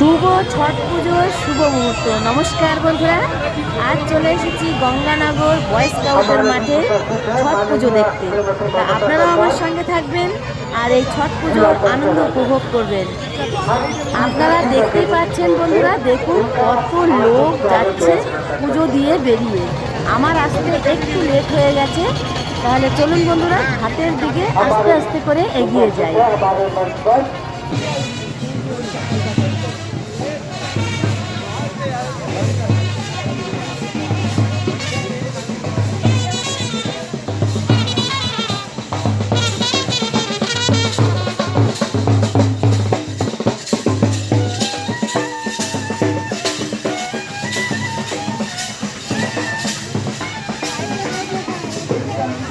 শুভ ছট পুজোর শুভ মুহূর্ত। নমস্কার বন্ধুরা, আজ চলে এসেছি গঙ্গানগর বয় স্কাউটের মাঠে ছট পুজো দেখতে। তা আপনারাও আমার সঙ্গে থাকবেন আর এই ছট পুজোর আনন্দ উপভোগ করবেন। আপনারা দেখতেই পাচ্ছেন বন্ধুরা, দেখুন কত লোক যাচ্ছে পুজো দিয়ে বেরিয়ে। আমার আসতে একটু লেট হয়ে গেছে, তাহলে চলুন বন্ধুরা, হাতের দিকে আস্তে আস্তে করে এগিয়ে যাই।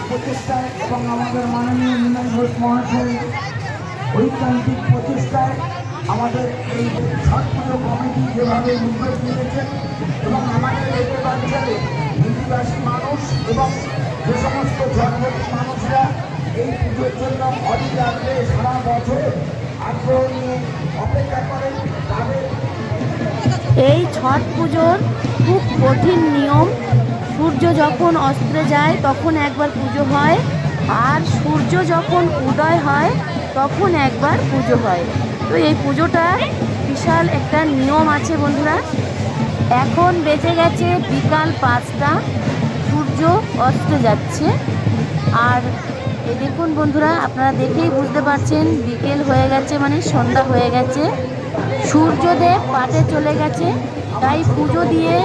প্রচেষ্টায় এবং আমাদের মাননীয় নিমাই ঘোষ মহাশয় ঐকান্তিক প্রচেষ্টায় আমাদের এই ছট পুজো কমিটি যেভাবে উদ্যোগ নিয়েছেন এবং আমাদের এদের অঞ্চলে হিন্দিভাষী মানুষ এবং যে সমস্ত জন্মভূমি মানুষরা এই পুজোর জন্য অধিক আগ্রহে সারা বছর আগ্রহ নিয়ে অপেক্ষা করেন, তাদের এই ছট পুজোর খুব কঠিন নিয়ম সূর্য যখন অস্ত্রে যায়, তখন একবার পুজো হয়। আর সূর্য যখন উদয় হয়, তখন একবার পুজো হয়। তো এই পুজোটার বিশাল একটা নিয়ম আছে বন্ধুরা। এখন বেঁচে গেছে বিকাল পাঁচটা। সূর্য অস্ত্রে যাচ্ছে। আর এই দেখুন বন্ধুরা, আপনারা দেখেই বুঝতে পারছেন, বিকেল হয়ে গেছে মানে সন্ধ্যা হয়ে গেছে। সূর্যদেব পাটে চলে গেছে। তাই পুজো দিয়ে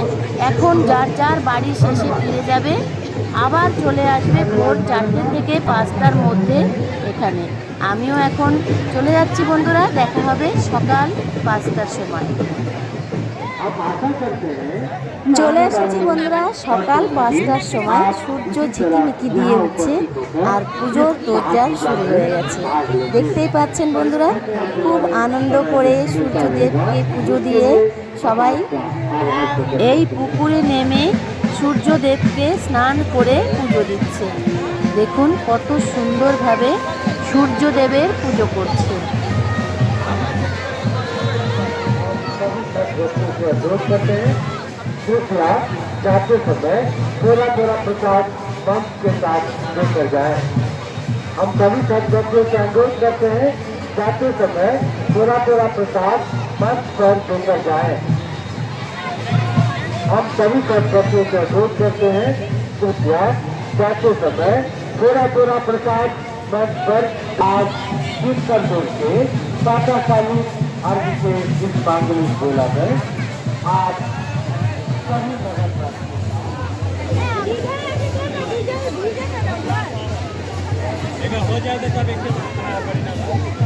এখন যার যার বাড়ির শেষে ফিরে যাবে, আবার চলে আসবে ভোর চারটে থেকে পাঁচটার মধ্যে এখানে। আমিও এখন চলে যাচ্ছি বন্ধুরা, দেখা হবে সকাল পাঁচটার সময়। চলে এসেছি বন্ধুরা, সকাল পাঁচটার সময়। সূর্য ঝিকিমিকি দিয়ে উঠছে আর পুজোর তোরজাল শুরু হয়ে গেছে। দেখতেই পাচ্ছেন বন্ধুরা, খুব আনন্দ করে সূর্যদেবকে পুজো দিয়ে সবাই এই পুকুরে নেমে সূর্যদেবকে স্নান করে পুজো দিচ্ছে দেখুন কত সুন্দরভাবে সূর্যদেবের পুজো করছে विरोध करते हैं दूसरा जाते समय थोड़ा थोड़ा प्रसाद पंप के साथ लेकर जाए हम सभी सदस्यों से अनुरोध करते हैं जाते समय थोड़ा थोड़ा प्रसाद मत कर सुंदर जाए। हम सभी कर्तव्यों का अनुरोध करते हैं। कृपया जाते समय थोड़ा थोड़ा प्रसाद मत पर आज कीर्तन जोड़ के पाताशाली अर्ज़ से इस मांगलिक बोला गए आज सभी हो जाए तो तब एक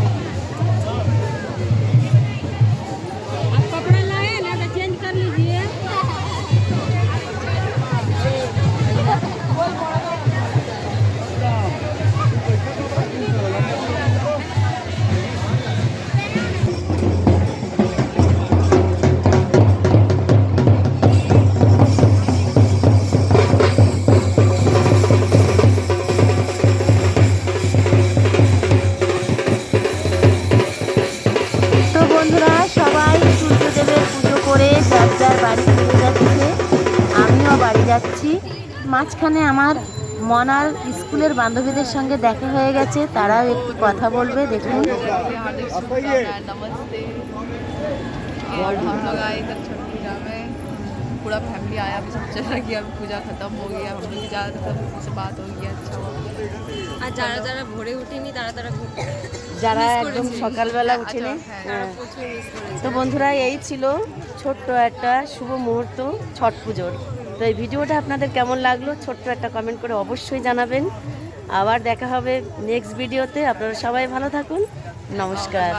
যার যার বাড়ি ফিরে যাচ্ছে আমিও বাড়ি যাচ্ছি মাঝখানে আমার মনার স্কুলের বান্ধবীদের সঙ্গে দেখা হয়ে গেছে তারাও একটু কথা বলবে দেখুন हार्दिक शुभकामनाएं नमस्ते और हम लोग आए इधर छठ पूजा में पूरा फैमिली आया अभी सब चला गया अभी पूजा खत्म हो गया हम लोग भी जा रहे थे सब से बात हो गया अच्छा हुआ আর যারা যারা ভোরে উঠেনি তারা তারা যারা একদম সকালবেলা আচ্ছা, উঠেনি হ্যাঁ, হ্যাঁ। তো বন্ধুরা এই ছিল ছোট্ট একটা শুভ মুহূর্ত ছট পুজোর। তো এই ভিডিওটা আপনাদের কেমন লাগল ছোট্ট একটা কমেন্ট করে অবশ্যই জানাবেন। আবার দেখা হবে নেক্সট ভিডিওতে আপনারা সবাই ভালো থাকুন। নমস্কার।